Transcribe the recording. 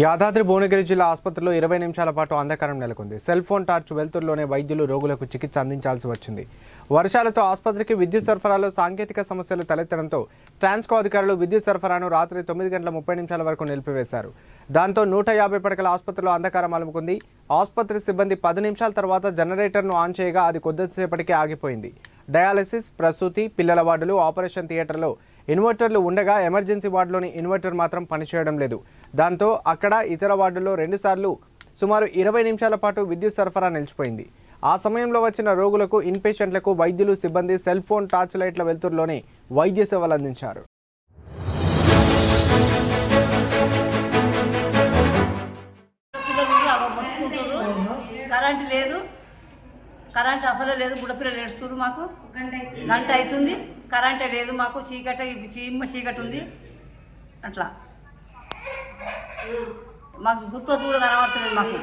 యాదాద్రి భువనగిరి జిల్లా ఆసుపత్రిలో ఇరవై నిమిషాల పాటు అంధకారం నెలకొంది. సెల్ ఫోన్ టార్చ్ వెలుతురులోనే వైద్యులు రోగులకు చికిత్స అందించాల్సి వచ్చింది. వర్షాలతో ఆసుపత్రికి విద్యుత్ సరఫరాలో సాంకేతిక సమస్యలు తలెత్తడంతో ట్రాన్స్కో అధికారులు విద్యుత్ సరఫరాను రాత్రి తొమ్మిది గంటల ముప్పై నిమిషాల వరకు నిలిపివేశారు. దాంతో నూట యాభై పడకల ఆసుపత్రిలో అంధకారం అలుముకుంది. ఆసుపత్రి సిబ్బంది పది నిమిషాల తర్వాత జనరేటర్ను ఆన్ చేయగా అది కొద్దిసేపటికే ఆగిపోయింది. డయాలసిస్ ప్రసూతి పిల్లల వార్డులు ఆపరేషన్ థియేటర్లో. ఇన్వర్టర్లు ఉండగా ఎమర్జెన్సీ వార్డులోని ఇన్వర్టర్ మాత్రం పనిచేయడం లేదు. దాంతో అక్కడ ఇతర వార్డుల్లో రెండుసార్లు సుమారు ఇరవై నిమిషాల పాటు విద్యుత్ సరఫరా నిలిచిపోయింది. ఆ సమయంలో వచ్చిన రోగులకు ఇన్పేషెంట్లకు వైద్యులు సిబ్బంది సెల్ ఫోన్ టార్చ్ లైట్ల వెలుతురులోనే వైద్య సేవలు అందించారు. కరెంట్ లేదు. కరెంట్ అసలే లేదు బుడపిల్లలు ఏడుస్తున్నారు మాకు. గంట అవుతుంది. కరెంటే లేదు మాకు చీకటి చీమ చీకటి ఉంది. అట్లా. మాకు గ్లూకోజ్ కూడా కనబడతలేదు మాకు.